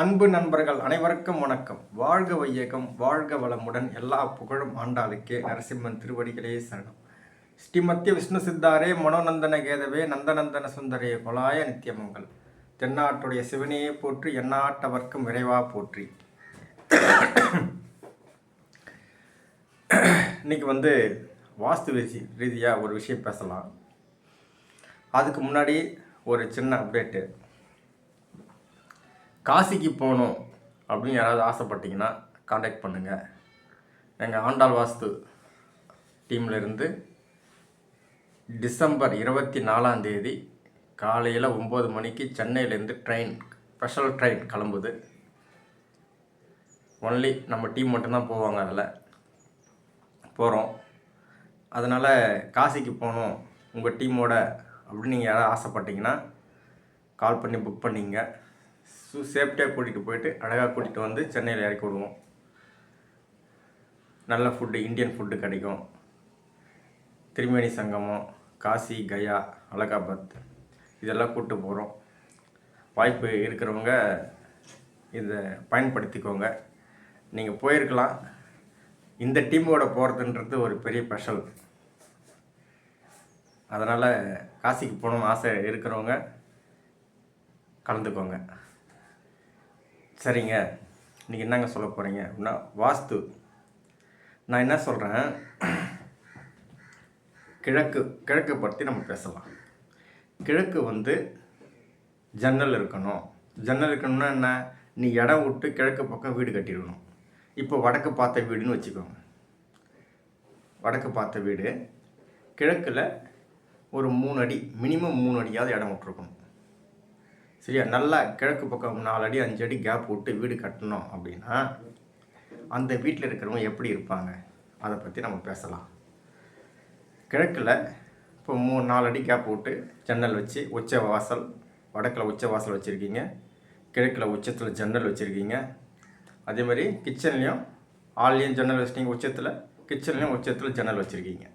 அன்பு நண்பர்கள் அனைவருக்கும் வணக்கம். வாழ்க வையகம் வாழ்க வளமுடன் எல்லா புகழும் ஆண்டாளுக்கே நரசிம்மன் திருவடிகளே சரணம். ஸ்ரீமத்திய விஷ்ணு சித்தாரே மனோநந்தன கேதவே நந்தநந்தன சுந்தரே கொலாய நித்தியமங்கள் தென்னாட்டுடைய சிவனையே போற்றி எண்ணாட்டவர்க்கும் விரைவா போற்றி. இன்னைக்கு வந்து வாஸ்து ரீதி ரீதியாக ஒரு விஷயம் பேசலாம். அதுக்கு முன்னாடி ஒரு சின்ன அப்டேட்டு காசிக்கு போகணும் அப்படின்னு யாராவது ஆசைப்பட்டீங்கன்னா காண்டாக்ட் பண்ணுங்கள் எங்கள் ஆண்டாள் வாஸ்து டீம்லேருந்து டிசம்பர் இருபத்தி நாலாம் தேதி காலையில் ஒம்பது மணிக்கு சென்னையிலேருந்து ட்ரெயின் ஸ்பெஷல் ட்ரெயின் கிளம்புது. ஒன்லி நம்ம டீம் மட்டும்தான் போவாங்க அதில். போகிறோம் அதனால் காசிக்கு போகணும் உங்கள் டீமோட அப்படின்னு நீங்கள் யாராவது ஆசைப்பட்டீங்கன்னா கால் பண்ணி புக் பண்ணிங்க. ஸோ சேஃப்டியாக கூட்டிகிட்டு போயிட்டு அழகாக கூட்டிகிட்டு வந்து சென்னையில் இறக்கி விடுவோம். நல்ல ஃபுட்டு இந்தியன் ஃபுட்டு கிடைக்கும். திருமேனி சங்கமம் காசி கயா அலகாபாத் இதெல்லாம் கூப்பிட்டு போகிறோம் வாய்ப்பு இருக்கிறவங்க இதை பயன்படுத்திக்கோங்க. நீங்கள் போயிருக்கலாம். இந்த டீமோட போகிறதுன்றது ஒரு பெரிய ஸ்பெஷல் அதனால் காசிக்கு போகணும்னு ஆசை இருக்கிறவங்க கலந்துக்கோங்க. சரிங்க. இன்றைக்கி என்னங்க சொல்ல போகிறீங்க அப்படின்னா வாஸ்து. நான் என்ன சொல்கிறேன் கிழக்கு கிழக்கு பற்றி நம்ம பேசலாம். கிழக்கு வந்து ஜன்னல் இருக்கணும். ஜன்னல் இருக்கணும்னா என்ன? நீ இடம் விட்டு கிழக்கு பக்கம் வீடு கட்டிடணும். இப்போ வடக்கு பார்த்த வீடுன்னு வச்சுக்கோங்க. வடக்கு பார்த்த வீடு. கிழக்கில் ஒரு மூணு அடி மினிமம் மூணு அடியாவது இடம் விட்டுருக்கணும். சரியா? நல்லா கிழக்கு பக்கம் நாலு அடி அஞ்சு அடி கேப் விட்டு வீடு கட்டணும் அப்படின்னா அந்த வீட்டில் இருக்கிறவங்க எப்படி இருப்பாங்க? அதை பற்றி நம்ம பேசலாம். கிழக்கில் இப்போ மூணு நாலு அடி கேப் விட்டு ஜன்னல் வச்சு உச்ச வாசல் வடக்கில் உச்ச வாசல் வச்சுருக்கீங்க கிழக்கில் உச்சத்தில் ஜன்னல் வச்சுருக்கீங்க. அதே மாதிரி கிச்சன்லேயும் ஹால்லையும் ஜன்னல் வச்சுட்டீங்க உச்சத்தில் கிச்சன்லேயும் உச்சத்தில் ஜன்னல் வச்சுருக்கீங்க.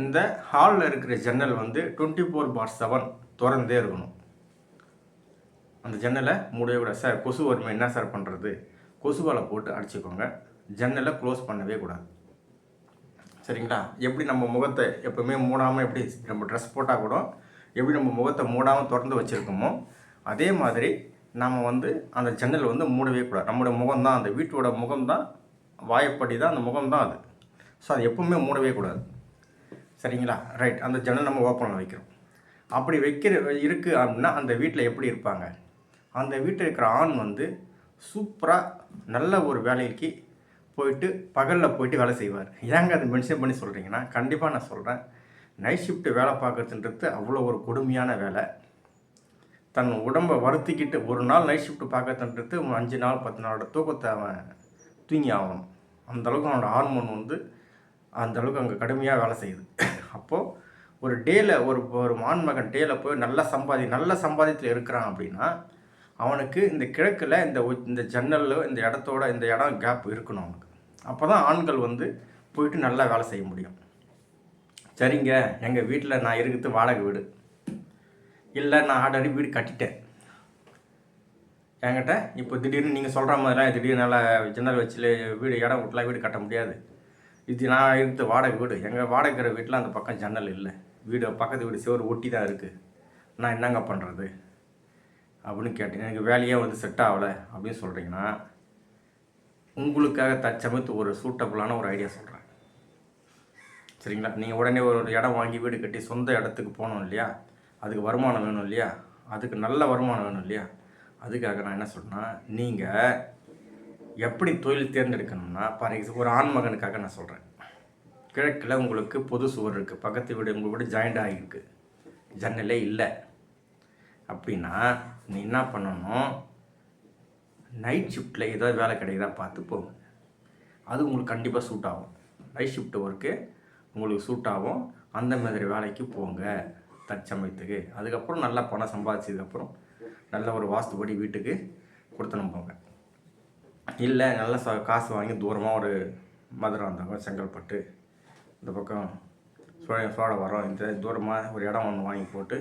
இந்த ஹாலில் இருக்கிற ஜன்னல் வந்து டுவெண்ட்டி ஃபோர் பார் செவன் திறந்தே இருக்கணும். அந்த ஜன்னலை மூடவே கூடாது. சார் கொசு வருமே என்ன சார் பண்ணுறது கொசுவாலை போட்டு அடிச்சுக்கோங்க. ஜன்னலை க்ளோஸ் பண்ணவே கூடாது. சரிங்களா? எப்படி நம்ம முகத்தை எப்போவுமே மூடாமல் எப்படி நம்ம ட்ரெஸ் போட்டால் கூட எப்படி நம்ம முகத்தை மூடாமல் திறந்து வச்சுருக்கோமோ அதே மாதிரி நம்ம வந்து அந்த ஜன்னல் வந்து மூடவே கூடாது. நம்மளுடைய முகம்தான் அந்த வீட்டோட முகம்தான் வாயப்படி தான் அந்த முகம்தான் அது. ஸோ அது எப்பவுமே மூடவே கூடாது. சரிங்களா? ரைட் அந்த ஜன்னல் நம்ம ஓப்பனில் வைக்கிறோம். அப்படி வைக்கிற இருக்குது அப்படின்னா அந்த வீட்டில் எப்படி இருப்பாங்க? அந்த வீட்டில் இருக்கிற ஆண் வந்து சூப்பராக நல்ல ஒரு வேலைக்கு போயிட்டு பகலில் போயிட்டு வேலை செய்வார். ஏங்க அதை மென்ஷன் பண்ணி சொல்கிறீங்கன்னா கண்டிப்பாக நான் சொல்கிறேன் நைட் ஷிஃப்ட் வேலை பார்க்கறதுன்றது அவ்வளோ ஒரு கொடுமையான வேலை. தன் உடம்பை வருத்திக்கிட்டு ஒரு நாள் நைட் ஷிஃப்ட் பார்க்கறதுன்றது அஞ்சு நாள் பத்து நாளோட தூக்கத்தை அவன் தூங்கி ஆகணும். அந்த அளவுக்கு அவனோட ஹார்மோன் வந்து அந்த அளவுக்கு அங்கே கடுமையாக வேலை செய்யுது. அப்போது ஒரு டேயில் ஒரு ஒரு மான்மகன் டேயில் போய் நல்லா சம்பாதி நல்ல சம்பாதியத்தில் இருக்கிறான் அப்படின்னா அவனுக்கு இந்த கிழக்கில் இந்த இந்த ஜன்னலில் இந்த இடத்தோட இந்த இடம் கேப் இருக்கணும் அவனுக்கு. அப்போ தான் ஆண்கள் வந்து போயிட்டு நல்லா வேலை செய்ய முடியும். சரிங்க எங்கள் வீட்டில் நான் இருக்கிறது வாடகை வீடு. இல்லை நான் ஆல்ரெடி வீடு கட்டிட்டேன். என்கிட்ட இப்போ திடீர்னு நீங்கள் சொல்கிற மாதிரிலாம் திடீர்னு நல்லா ஜன்னல் வச்சு வீடு இடம் விட்டுலாம் வீடு கட்ட முடியாது. இது நான் இருக்கிறது வாடகை வீடு. எங்கள் வாடகை வீட்டில் அந்த பக்கம் ஜன்னல் இல்லை. வீடு பக்கத்து வீடு சுவர் ஒட்டி தான் இருக்குது நான் என்னங்க பண்ணுறது அப்படின்னு கேட்டீங்க. எனக்கு வேலையே வந்து செட் ஆகலை அப்படின்னு சொல்கிறீங்கன்னா உங்களுக்காக தச்சமைத்து ஒரு சூட்டபுளான ஒரு ஐடியா சொல்கிறேன் சரிங்களா? நீங்கள் உடனே ஒரு இடம் வாங்கி வீடு கட்டி சொந்த இடத்துக்கு போகணும் இல்லையா? அதுக்கு வருமானம் வேணும் இல்லையா? அதுக்கு நல்ல வருமானம் வேணும் இல்லையா? அதுக்காக நான் என்ன சொல்கிறேன்னா நீங்கள் எப்படி தொழில் தேர்ந்தெடுக்கணும்னா ஃபார் எக்ஸாம்பிள் ஒரு ஆண் மகனுக்காக நான் சொல்கிறேன் கிழக்கில் உங்களுக்கு பொது சுவர் இருக்குது பக்கத்து வீடு உங்கள் வீடு ஜாயிண்ட் ஆகிருக்கு ஜன்னலே இல்லை. அப்படின்னா நீ என்ன பண்ணணும்? நைட் ஷிஃப்ட்டில் ஏதாவது வேலை கிடைக்குதா பார்த்து போங்க. அது உங்களுக்கு கண்டிப்பாக சூட் ஆகும். நைட் ஷிஃப்ட் ஒர்க்கு உங்களுக்கு சூட் ஆகும். அந்த மாதிரி வேலைக்கு போங்க தற்சமயத்துக்கு. அதுக்கப்புறம் நல்லா பணம் சம்பாதிச்சதுக்கப்புறம் நல்ல ஒரு வாஸ்துபடி வீட்டுக்கு கொடுத்தனும் போங்க. இல்லை நல்ல ச காசு வாங்கி தூரமாக ஒரு மதுரை வந்தாங்க செங்கல்பட்டு இந்த பக்கம் சோழ சோழவரம் இந்த தூரமாக ஒரு இடம் ஒன்று வாங்கி போட்டு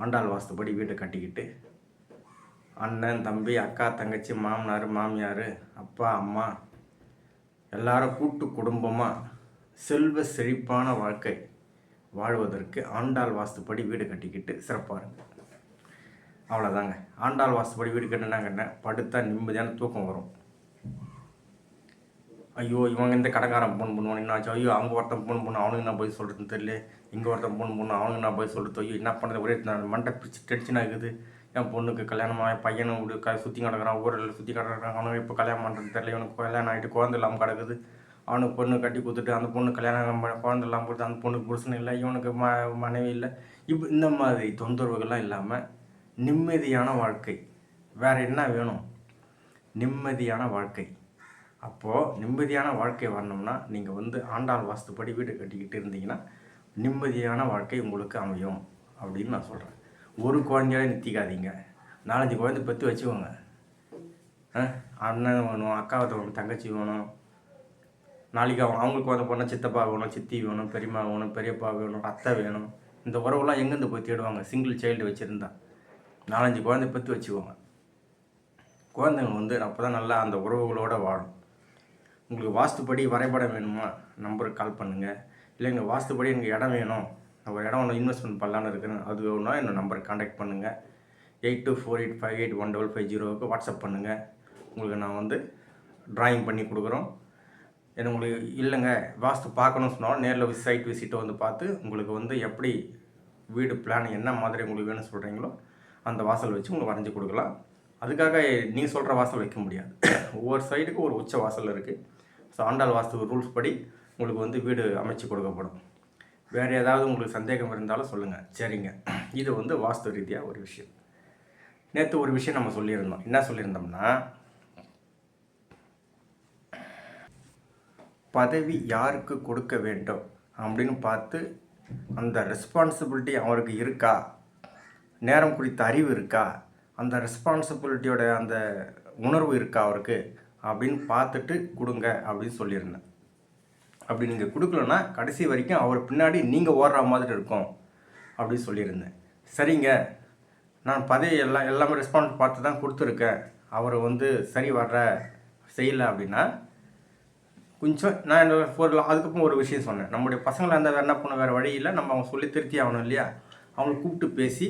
ஆண்டாள் வாஸ்துபடி வீட்டை கட்டிக்கிட்டு அண்ணன் தம்பி அக்கா தங்கச்சி மாமனார் மாமியார் அப்பா அம்மா எல்லாரும் கூட்டு குடும்பமாக செல்வ செழிப்பான வாழ்க்கை வாழ்வதற்கு ஆண்டாள் வாஸ்துப்படி வீடு கட்டிக்கிட்டு சிறப்பாக இருங்க அவ்வளோதாங்க ஆண்டாள் வாஸ்துப்படி வீடு கட்டினாங்கன்னா படுத்தா நிம்மதியான தூக்கம் வரும். ஐயோ இவங்க இந்த கடைக்காரன் ஃபோன் பண்ணுவான் என்ன ஆச்சு? ஐயோ அவங்க ஒருத்தன் ஃபோன் பண்ண அவனுக்கு நான் போய் சொல்கிறதுன்னு தெரியல. இங்கே ஒருத்தன் ஃபோன் பண்ண அவனுக்கு நான் போய் சொல்கிறது ஐயோ என்ன பண்ணுறது ஒரே நான் மண்டை பிடிச்சி டென்ஷன் ஆகுது. என் பொண்ணுக்கு கல்யாணமாக பையனும் விடு க சுற்றி கிடக்குறான் ஊரில் சுற்றி கிடக்குறான். அவனுக்கு இப்போ கல்யாணம் பண்ணுறது தெரியல. இவனுக்கு கல்யாணம் ஆகிட்டு குழந்தை இல்லாமல் கிடக்குது. அவனுக்கு பொண்ணு கட்டி கொடுத்துட்டு அந்த பொண்ணு கல்யாணம் குழந்தை இல்லாமல் கொடுத்து அந்த பொண்ணுக்கு புருஷன் இல்லை இவனுக்கு ம மனைவி இல்லை. இப்போ இந்த மாதிரி தொந்தரவுகள்லாம் இல்லாமல் நிம்மதியான வாழ்க்கை. வேறு என்ன வேணும்? நிம்மதியான வாழ்க்கை. அப்போது நிம்மதியான வாழ்க்கை வரணும்னா நீங்கள் வந்து ஆண்டாள் வாஸ்துப்படி வீடு கட்டிக்கிட்டு இருந்தீங்கன்னா நிம்மதியான வாழ்க்கை உங்களுக்கு அமையும் அப்படின்னு நான் சொல்கிறேன் ஒரு குழந்தையால நிறுத்திக்காதீங்க நாலஞ்சு குழந்தை பெற்று வச்சுக்கோங்க. அண்ணன் வேணும் அக்காவை வேணும் தங்கச்சி வேணும். நாளைக்கு அவங்க அவங்களுக்கு வந்து போனால் சித்தப்பா வேணும் சித்தி வேணும் பெரியம்மா வேணும் பெரியப்பா வேணும் அத்தை வேணும். இந்த உறவுலாம் எங்கேருந்து போய் தேடுவாங்க? சிங்கிள் சைல்டு வச்சுருந்தா. நாலஞ்சு குழந்தை பெற்று வச்சுக்கோங்க. குழந்தைங்க வந்து அப்போ தான் நல்லா அந்த உறவுகளோடு வாழும். உங்களுக்கு வாஸ்துப்படி வரைபடம் வேணுமா? நம்பருக்கு கால் பண்ணுங்கள் இல்லைங்க வாஸ்துப்படி எனக்கு இடம் வேணும். நான் ஒரு இடம் ஒன்று இன்வெஸ்ட்மெண்ட் பண்ணலான்னு இருக்கிறேன் அது வேணும்னா என்னோட நம்பருக்கு காண்டாக்ட் பண்ணுங்கள் eight two four eight five eight one double five ஜீரோவுக்கு வாட்ஸ்அப் பண்ணுங்கள் உங்களுக்கு நான் வந்து ட்ராயிங் பண்ணி கொடுக்குறோம். ஏன்னா உங்களுக்கு இல்லைங்க வாஸ்து பார்க்கணும்னு சொன்னாலும் நேரில் சைட் விசிட்டை வந்து பார்த்து உங்களுக்கு வந்து எப்படி வீடு பிளான் என்ன மாதிரி உங்களுக்கு வேணும்னு சொல்கிறீங்களோ அந்த வாசல் வச்சு உங்களுக்கு வரைஞ்சி கொடுக்கலாம். அதுக்காக நீ சொல்கிற வாசல் வைக்க முடியாது. ஒவ்வொரு சைடுக்கும் ஒரு உச்ச வாசல் இருக்குது ஸோ ஆண்டாள் வாஸ்து ரூல்ஸ் படி உங்களுக்கு வந்து வீடு அமைச்சு கொடுக்கப்படும். வேறு ஏதாவது உங்களுக்கு சந்தேகம் இருந்தாலும் சொல்லுங்கள் சரிங்க. இது வந்து வாஸ்து ரீதியாக ஒரு விஷயம். நேற்று ஒரு விஷயம் நம்ம சொல்லியிருந்தோம். என்ன சொல்லியிருந்தோம்னா பதவி யாருக்கு கொடுக்க வேண்டும் அப்படின்னு பார்த்து அந்த ரெஸ்பான்சிபிலிட்டி அவருக்கு இருக்கா? நேரம் குறித்த அறிவு இருக்கா? அந்த ரெஸ்பான்சிபிலிட்டியோட அந்த உணர்வு இருக்கா அவருக்கு? அப்படின்னு பார்த்துட்டு கொடுங்க அப்படின்னு சொல்லியிருந்தேன். அப்படி நீங்கள் கொடுக்கலன்னா கடைசி வரைக்கும் அவர் பின்னாடி நீங்கள் ஓடுற மாதிரி இருக்கும் அப்படின்னு சொல்லியிருந்தேன். சரிங்க நான் பதவி எல்லாம் எல்லாமே ரெஸ்பான்ஸ் பார்த்து தான் கொடுத்துருக்கேன். அவர் வந்து சரி வர்ற செய்யலை அப்படின்னா கொஞ்சம் நான் என்ன ஒரு அதுக்கப்புறம் ஒரு விஷயம் சொன்னேன். நம்முடைய பசங்களை அந்த வேறு என்ன பண்ண வேறு வழியில் நம்ம அவங்க சொல்லி திருத்தி ஆகணும் இல்லையா? அவங்களை கூப்பிட்டு பேசி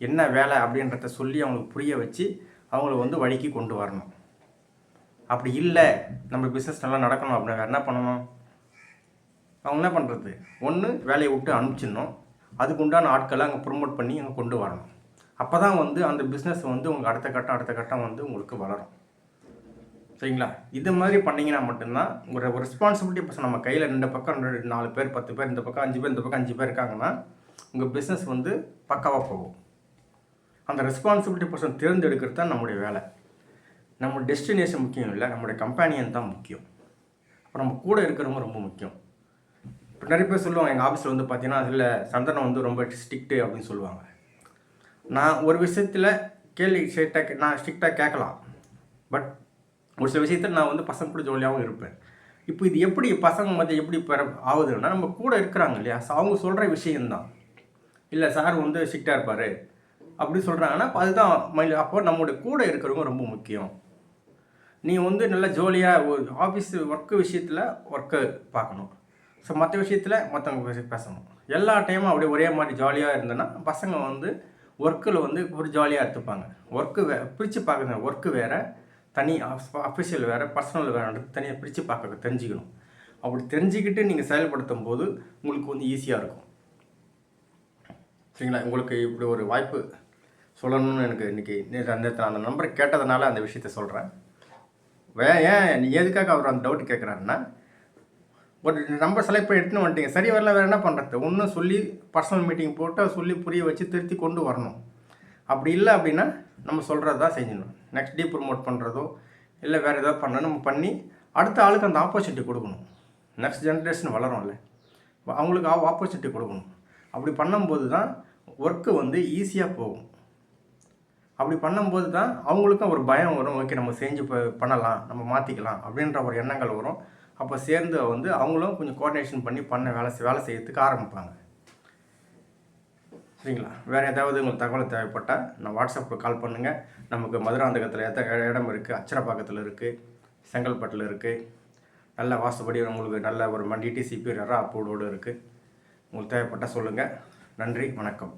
என்ன வேலை அப்படின்றத சொல்லி அவங்களுக்கு புரிய வச்சு அவங்கள வந்து வழிக்கு கொண்டு வரணும். அப்படி இல்லை நம்ம பிஸ்னஸ் நல்லா நடக்கணும் அப்படின்னா என்ன பண்ணணும்? அவங்க என்ன பண்ணுறது ஒன்று வேலையை விட்டு அனுப்பிச்சிடணும். அதுக்கு உண்டான ஆட்களை அங்கே ப்ரொமோட் பண்ணி அங்கே கொண்டு வரணும். அப்போ தான் வந்து அந்த பிஸ்னஸ் வந்து உங்களுக்கு அடுத்த கட்டம் அடுத்த கட்டம் வந்து உங்களுக்கு வளரும். சரிங்களா? இது மாதிரி பண்ணிங்கன்னா மட்டும்தான் உங்களோட ரெஸ்பான்சிபிலிட்டி பர்சன் நம்ம கையில் ரெண்டு பக்கம் ரெண்டு நாலு பேர் பத்து பேர் இந்த பக்கம் அஞ்சு பேர் இந்த பக்கம் அஞ்சு பேர் இருக்காங்கன்னா உங்கள் பிஸ்னஸ் வந்து பக்காவாக போகும். அந்த ரெஸ்பான்சிபிலிட்டி பர்சன் தேர்ந்தெடுக்கிறது தான் நம்முடைய வேலை. நம்ம டெஸ்டினேஷன் முக்கியம் இல்லை நம்மளுடைய கம்பெனியன் தான் முக்கியம். இப்போ நம்ம கூட இருக்கிறவங்க ரொம்ப முக்கியம். இப்போ நிறைய பேர் சொல்லுவாங்க எங்கள் ஆஃபீஸில் வந்து பார்த்தீங்கன்னா அதில் சந்தனம் வந்து ரொம்ப ஸ்ட்ரிக்ட்டு அப்படின்னு சொல்லுவாங்க. நான் ஒரு விஷயத்தில் கேள்வி ஸ்ட்ரிக்டாக நான் ஸ்ட்ரிக்டாக கேட்கலாம். பட் ஒரு சில விஷயத்தில் நான் வந்து பசங்க கூட ஜோலியாகவும் இருப்பேன். இப்போ இது எப்படி பசங்க மத்திய எப்படி பெற ஆகுதுன்னா நம்ம கூட இருக்கிறாங்க இல்லையா? அவங்க சொல்கிற விஷயம்தான். இல்லை சார் வந்து ஸ்ட்ரிக்டாக இருப்பார். அப்படி சொல்கிறாங்கன்னா அதுதான் அப்போ நம்மளுடைய கூட இருக்கிறவங்க ரொம்ப முக்கியம். நீ வந்து நல்லா ஜாலியாக ஒரு ஆஃபீஸ் ஒர்க்கு விஷயத்தில் ஒர்க்கு பார்க்கணும். ஸோ மற்ற விஷயத்தில் மற்றவங்க பேசணும். எல்லா டைமும் அப்படியே ஒரே மாதிரி ஜாலியாக இருந்தேன்னா பசங்க வந்து ஒர்க்கில் வந்து ஒரு ஜாலியாக எடுத்துப்பாங்க. ஒர்க்கு வே பிரித்து பார்க்குறது ஒர்க்கு வேறு தனி அஃபிஷியல் வேறு பர்சனல் வேறு தனியாக பிரித்து பார்க்க தெரிஞ்சுக்கணும். அப்படி தெரிஞ்சுக்கிட்டு நீங்கள் செயல்படுத்தும் போது உங்களுக்கு வந்து ஈஸியாக இருக்கும். சரிங்களா? உங்களுக்கு இப்படி ஒரு வாய்ப்பு சொல்லணும்னு எனக்கு இன்றைக்கி அந்த அந்த நம்பரை கேட்டதுனால அந்த விஷயத்த சொல்கிறேன் வே ஏன்? நீ எதுக்காக அவர் அந்த டவுட் கேட்குறாருன்னா ஒரு நம்பர் செலக்ட் பண்ணி எடுத்துன்னு வந்துட்டீங்க. சரி வரல வேறு என்ன பண்ணுறது ஒன்றும் சொல்லி பர்சனல் மீட்டிங் போட்டு சொல்லி புரிய வச்சு திருத்தி கொண்டு வரணும். அப்படி இல்லை அப்படின்னா நம்ம சொல்கிறது தான் செஞ்சிடணும். நெக்ஸ்ட் டீ ப்ரொமோட் பண்ணுறதோ இல்லை வேறு ஏதாவது பண்ணணும் நம்ம பண்ணி அடுத்த ஆளுக்கு அந்த ஆப்பர்ச்சுனிட்டி கொடுக்கணும். நெக்ஸ்ட் ஜென்ரேஷன் வளரும்ல. அவங்களுக்கு ஆப்பர்ச்சுனிட்டி கொடுக்கணும். அப்படி பண்ணும்போது தான் ஒர்க்கு வந்து ஈஸியாக போகும். அப்படி பண்ணும்போது தான் அவங்களுக்கும் ஒரு பயம் வரும். ஓகே நம்ம செஞ்சு ப- பண்ணலாம். நம்ம மாற்றிக்கலாம் அப்படின்ற ஒரு எண்ணங்கள் வரும். அப்போ சேர்ந்து வந்து அவங்களும் கொஞ்சம் கோஆர்டினேஷன் பண்ணி பண்ண வேலை வேலை செய்யறதுக்கு ஆரம்பிப்பாங்க. சரிங்களா? வேறு ஏதாவது உங்களுக்கு தகவல் தேவைப்பட்டால் நான் வாட்ஸ்அப்பில் கால் பண்ணுங்கள் நமக்கு மதுராந்தகத்தில் எத்த இடம் இருக்குது அச்சரப்பாக்கத்தில் இருக்குது செங்கல்பட்டில் இருக்குது நல்ல வாசப்படி உங்களுக்கு நல்ல ஒரு டிடிசிபி ரெரா அப்ரூவோடு இருக்குது உங்களுக்கு தேவைப்பட்டால் சொல்லுங்கள் நன்றி வணக்கம்.